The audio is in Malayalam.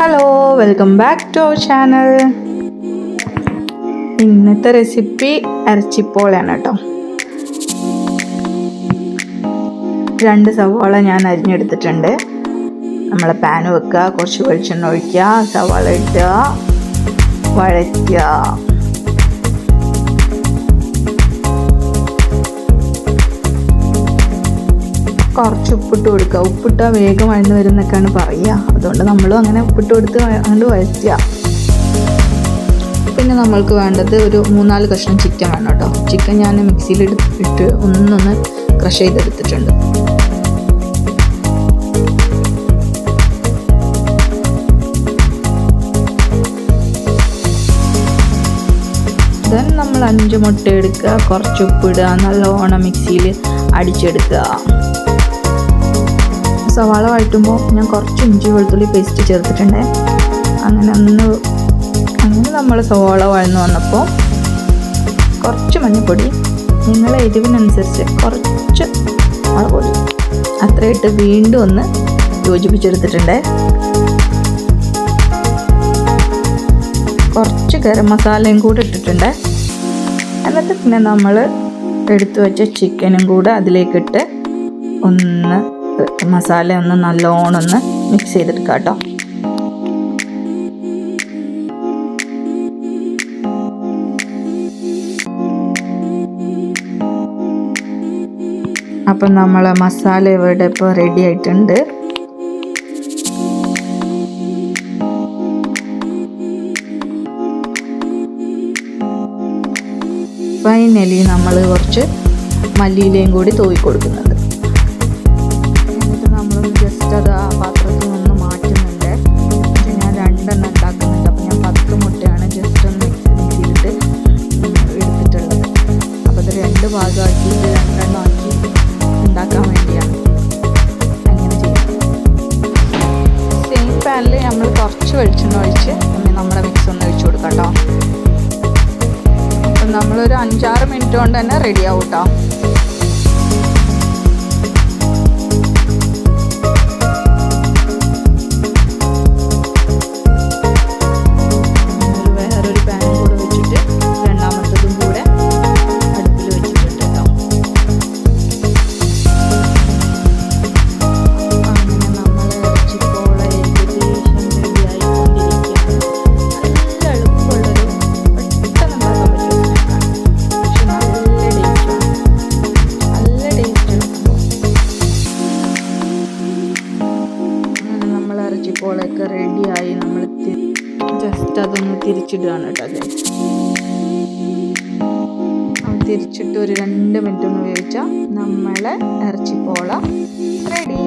Hello welcome back to our channel ഇന്നത്തെ റെസിപ്പി അരച്ചിപ്പോളയാണ് കേട്ടോ. രണ്ട് സവാള ഞാൻ അരിഞ്ഞെടുത്തിട്ടുണ്ട്. നമ്മൾ പാൻ വെക്കുക കുറച്ച് വെളിച്ചെണ്ണ ഒഴിക്കുക സവാള ഇടുക വഴറ്റുക. കുറച്ച് ഉപ്പിട്ട് കൊടുക്കുക. ഉപ്പിട്ടാൽ വേഗം വഴന്ന് വരുന്നൊക്കെയാണ് പറയുക. അതുകൊണ്ട് നമ്മളും അങ്ങനെ ഉപ്പിട്ട് കൊടുത്ത് അങ്ങോട്ട് വഴറ്റുക. പിന്നെ നമ്മൾക്ക് വേണ്ടത് ഒരു മൂന്നാൽ കഷ്ണം ചിക്കൻ വേണം കേട്ടോ. ചിക്കൻ ഞാൻ മിക്സിയിൽ ഇട്ട് ഒന്നൊന്ന് ക്രഷ് ചെയ്തെടുത്തിട്ടുണ്ട്. ദെൻ നമ്മൾ അഞ്ച് മുട്ട എടുക്കുക. കുറച്ച് ഉപ്പിടുക. നല്ലോണം മിക്സിയിൽ അടിച്ചെടുക്കുക. സവാള വഴറ്റുമ്പോൾ ഞാൻ കുറച്ച് ഇഞ്ചി വെളുത്തുള്ളി പേസ്റ്റ് ചേർത്തിട്ടുണ്ട്. അങ്ങനെ ഒന്ന് അങ്ങനെ നമ്മൾ സവാള വഴന്ന് വന്നപ്പോൾ കുറച്ച് മഞ്ഞൾപ്പൊടി നിങ്ങളെ എരിവിനനുസരിച്ച് കുറച്ച് മുളകൊടി അത്രയിട്ട് വീണ്ടും ഒന്ന് യോജിപ്പിച്ചെടുത്തിട്ടുണ്ട്. കുറച്ച് ഗരം മസാലയും കൂടെ ഇട്ടിട്ടുണ്ട്. എന്നിട്ട് പിന്നെ നമ്മൾ എടുത്തു വെച്ച ചിക്കനും കൂടെ അതിലേക്കിട്ട് ഒന്ന് മസാല ഒന്ന് നല്ലോണം ഒന്ന് മിക്സ് ചെയ്തെടുക്കാം കേട്ടോ. അപ്പം നമ്മൾ മസാല ഇവിടെ ഇപ്പോൾ റെഡി ആയിട്ടുണ്ട്. ഫൈനലി നമ്മൾ കുറച്ച് മല്ലിയിലയും കൂടി തൂവി കൊടുക്കുന്നുണ്ട്. വെളിച്ചെണ്ണ ഒഴിച്ച് നമ്മുടെ മിക്സ് ഒന്ന് ഒഴിച്ചു കൊടുക്കാം കേട്ടോ അപ്പം നമ്മളൊരു അഞ്ചാറ് മിനിറ്റ് കൊണ്ട് തന്നെ റെഡി ആവും കേട്ടോ എന്നിട്ട് അതൊന്ന് തിരിച്ചിടുകയാണ് കേട്ടോ അത്. തിരിച്ചിട്ട് ഒരു രണ്ട് മിനിറ്റ് ഒന്ന് ഉപയോഗിച്ചാൽ നമ്മളെ ഇറച്ചിപ്പോള റെഡി